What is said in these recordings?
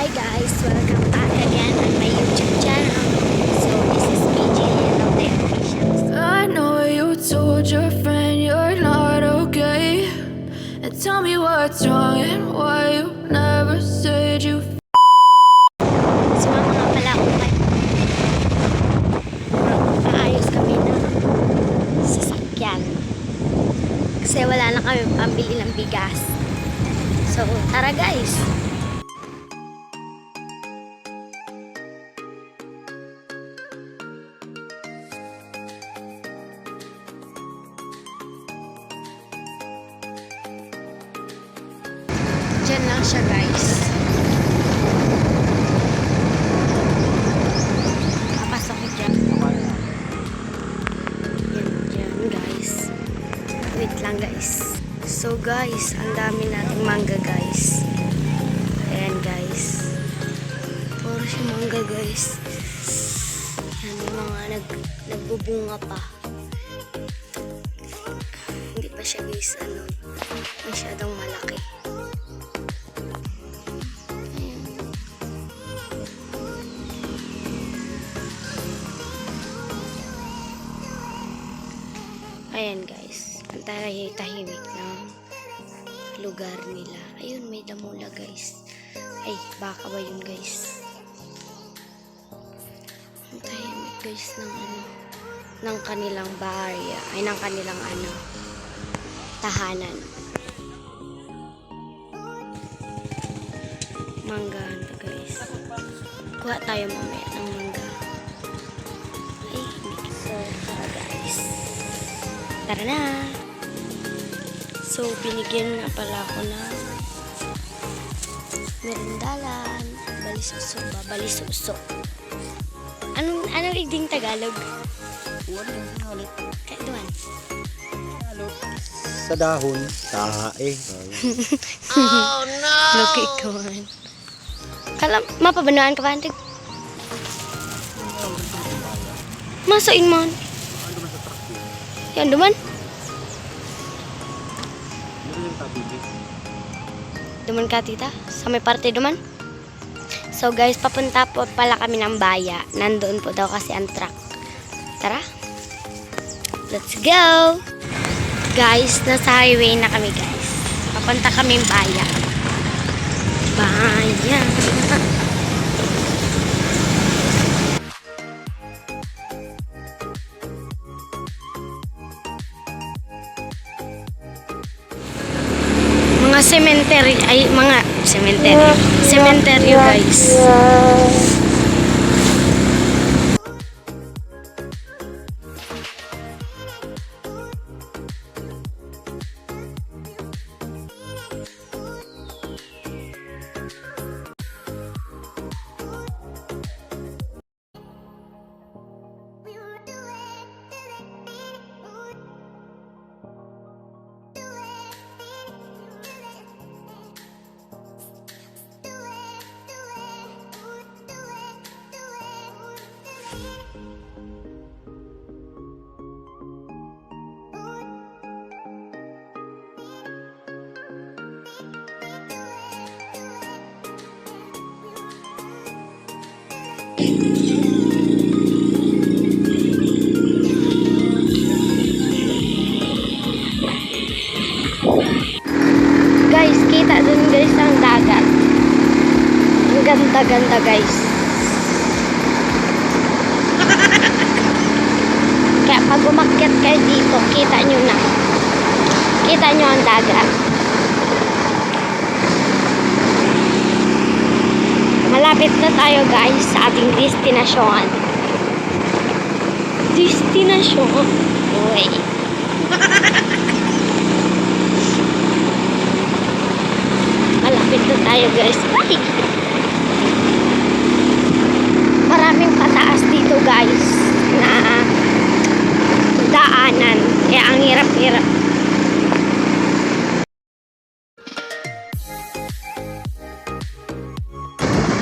Hi guys, welcome back again on my YouTube channel. So this is PJ of the Officials. I know you told your friend you're not okay. And tell me what's wrong and why you never said you. Kasi wala na kami pambili ng bigas. So tara guys. Lang guys. So guys, ang dami nating mangga guys. Ayan guys. Puro siya mangga guys. Yan yung mga nag, nagbubunga pa. Hindi pa siya guys ano, masyadong malaki. Ayan. Guys, tahi- tahimik ng lugar nila. Ayun, may damula guys. Ay, baka ba yun guys? Ang tahimik guys ng ano, ng kanilang barya, ay ng kanilang ano, tahanan. Manggahan guys. Kuha tayo mamaya ng mangga. Ay, so, guys. Tara na! So, binigyan nga pala ako ng merindalan. Balisuso ba? Balisuso. Anong, anong igding Tagalog? Kaya doon. sa dahon, tae. Loki ko man. Kala, mapabanuan ka ba? Antig? Mo. Yan, duman. Duman ka, tita? Sa may parte duman? So guys, papunta po pala kami ng baya. Nandoon po daw kasi ang truck. Tara. Let's go! Guys, nasa highway na kami guys. Papunta kaming baya. Baya. Cemetery, ay mga cemetery. Cemetery guys. Guys, kita dun guys ang dagat. Ang ganda-ganda guys. Kaya pag umakyat kayo dito, kita nyo na. Kita nyo ang dagat. Malapit na tayo guys sa ating destinasyon. Destinasyon. Uy. Malapit na tayo guys. Ay! Maraming pataas dito guys na daanan. Kaya ang hirap-hirap.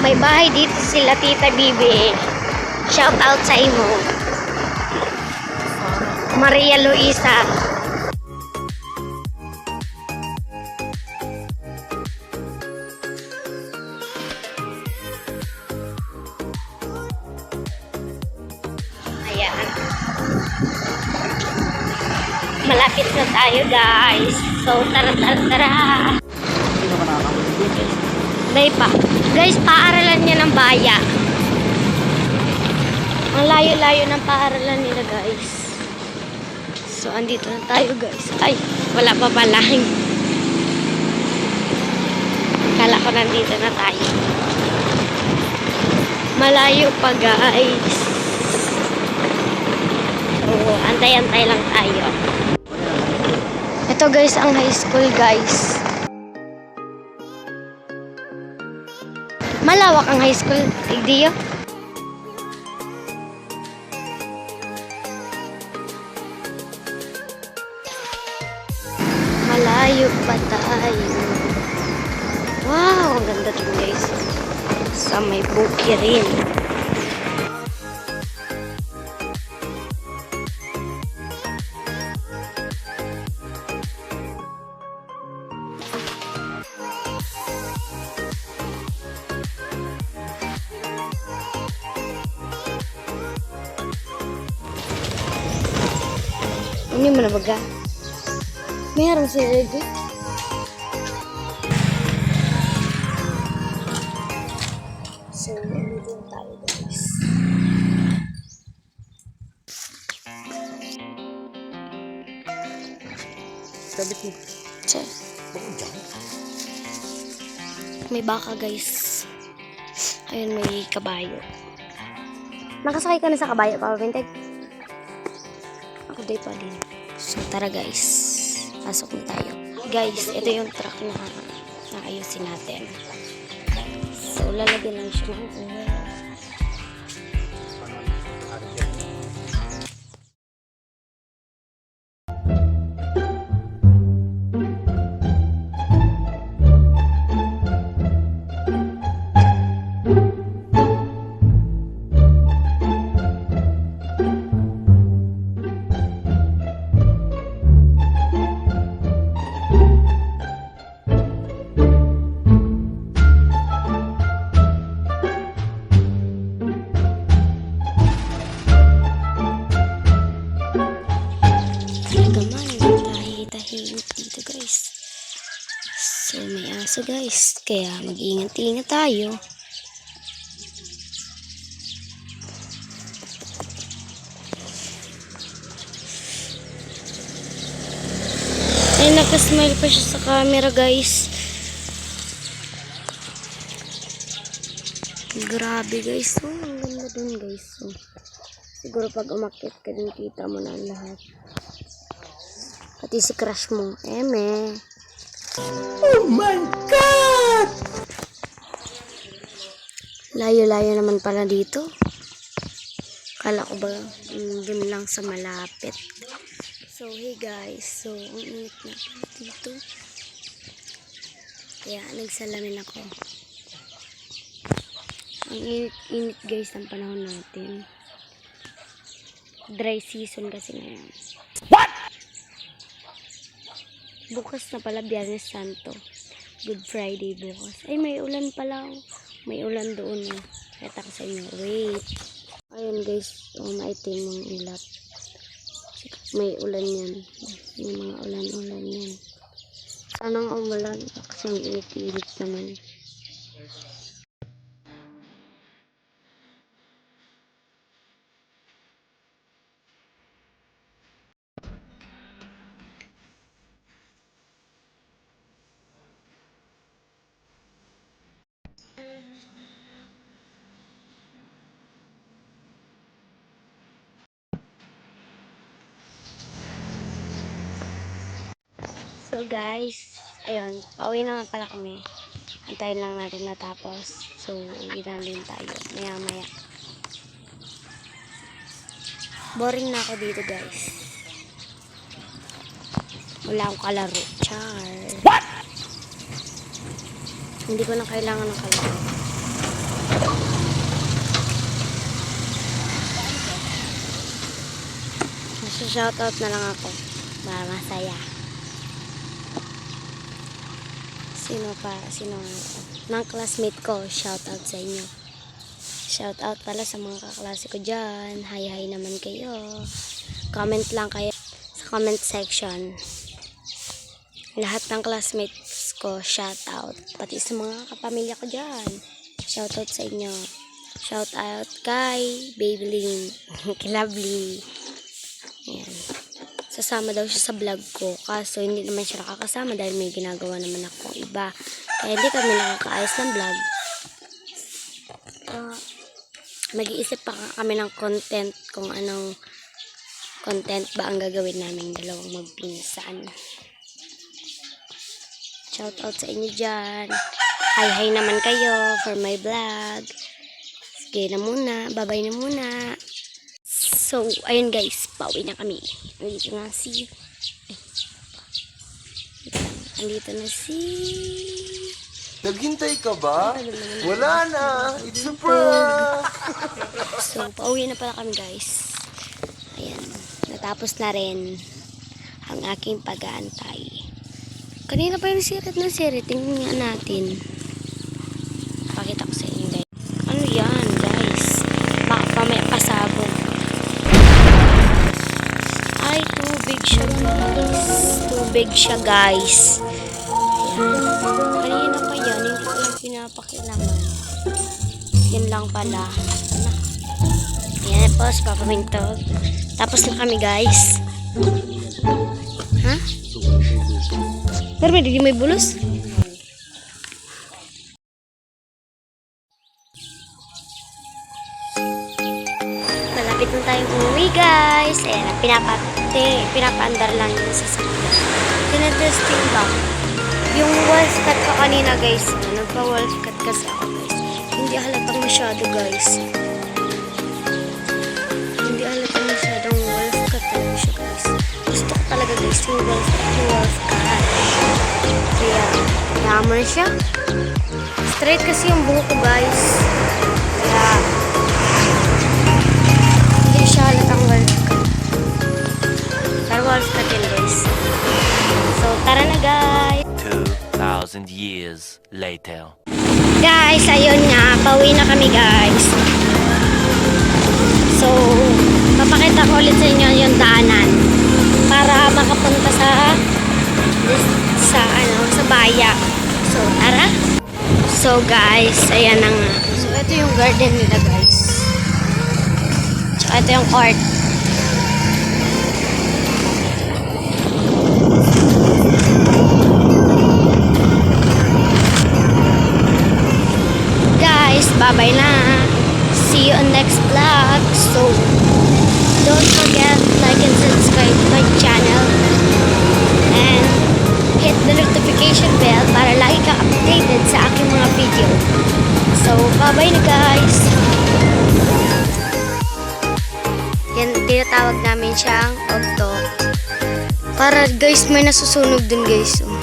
may bahay dito sila Tita Bibi. Shout out sa imo. Maria Luisa. Ayan. Malapit na tayo guys. So tara tara tara. Hindi na Day pa. Guys, paaralan niya ng baya. Ang layo-layo ng paaralan nila guys. So andito na tayo guys. Ay, wala pa pala. Kala ko nandito na tayo. Malayo pa guys. So, antay-antay lang tayo. Ito guys, ang high school guys. Malawak ang high school, Igdiyo. Malayo pa tayo. Wow, ang ganda din guys. Sa may buki tayo guys. Sabit mo. Che. Bakit dyan? May baka guys. Ayun, may kabayo. Nakasakay ka na sa kabayo, Papa Binteg? Ako day pa din. So, tara guys. Pasok na tayo. Guys, ito yung truck na naayusin natin. So, lalagyan lang siya ng oil. Guys. Kaya mag-ingat-ingat tayo. Ay, nakasmile pa siya sa camera guys. Grabe guys. Oh, ang ganda dun guys. Oh. Siguro pag umakit ka din, kita mo na lahat. Pati si crush mo. Eme. Oh my God! Layo-layo naman pala dito. Kala ko ba mm, dun lang sa malapit. So, hey guys. So, ang init na pala dito. Kaya, nagsalamin ako. Ang init-init guys ng panahon natin. Dry season kasi ngayon. Bukas na pala, Biyernes Santo. Good Friday bukas. Ay, may ulan pala. oh. May ulan doon. Oh. Kaya ko sa inyo. Wait. Ayun guys. Oh, maitim yung ilat. May ulan yan. May mga ulan-ulan yan. Sanang umulan. Kasi ang init-init naman. So guys, ayun, pauwi na pala kami. Antayin lang natin natapos. So, uwi na din tayo. Maya maya. Boring na ako dito guys. Wala akong kalaro. Char. What? Hindi ko na kailangan ng kalaro. Nasa-shoutout na lang ako. Para masaya. Sino pa? Sino? Ng classmate ko. Shout out sa inyo. Shout out pala sa mga kaklase ko dyan. Hi hi naman kayo. Comment lang kayo sa comment section. Lahat ng classmates ko, shout out. Pati sa mga kapamilya ko dyan. Shout out sa inyo. Shout out kay Babylin. Kilabli. Ayan. Sasama daw siya sa vlog ko. Kaso hindi naman siya nakakasama dahil may ginagawa naman akong iba. Kaya hindi kami nakakaayos ng vlog. Ah, mag-iisip pa kami ng content kung anong content ba ang gagawin naming dalawang magpinsan. Shout out sa inyo dyan. Hi hi naman kayo for my vlog. Sige na muna. Bye-bye na muna. So, ayun guys. Pauwi na kami. Andito na si... Ay, andito na si... Naghintay ka ba? Wala na. It's a prank. So, pauwi na pala kami guys. Ayan. Natapos na rin ang aking pag-aantay. Kanina pa yung sirit na sirit. Tingnan natin. Pakita ko Tubig siya guys. Ayan. Kanina pa yan. Hindi ko lang pinapakilaman. Yan lang pala. Ano? Ayan po, si Papa Minto. Tapos na kami, guys. Ha? Pero may di may bulos. Malapit na tayong umuwi, guys. Ayan, pinapate, pinapaandar lang yung sasakyan. Tinetesting ba? Yung wolf cut ko kanina, guys. Nagpa-wolf cut kasi ako, guys. Hindi halatang masyado, guys. Hindi halatang masyadong wolf cut talaga siya, guys. Gusto ko talaga, guys, yung wolf, yung wolf cut. Kaya, yaman siya. Straight kasi yung buhok ko, guys. Kaya, hindi siya halatang wolf cut. Cut yun, guys. So, tara na, guys. 2,000 years later. Guys, ayun nga, pauwi na kami guys. So, papakita ko ulit sa inyo yung daanan para makapunta sa sa ano, sa baya. So, tara. So, guys, ayan na nga. So, ito yung garden nila, guys. Tsaka ito yung court. Tinatawag namin siyang Ogto. Para guys, may nasusunog dun guys. Oh.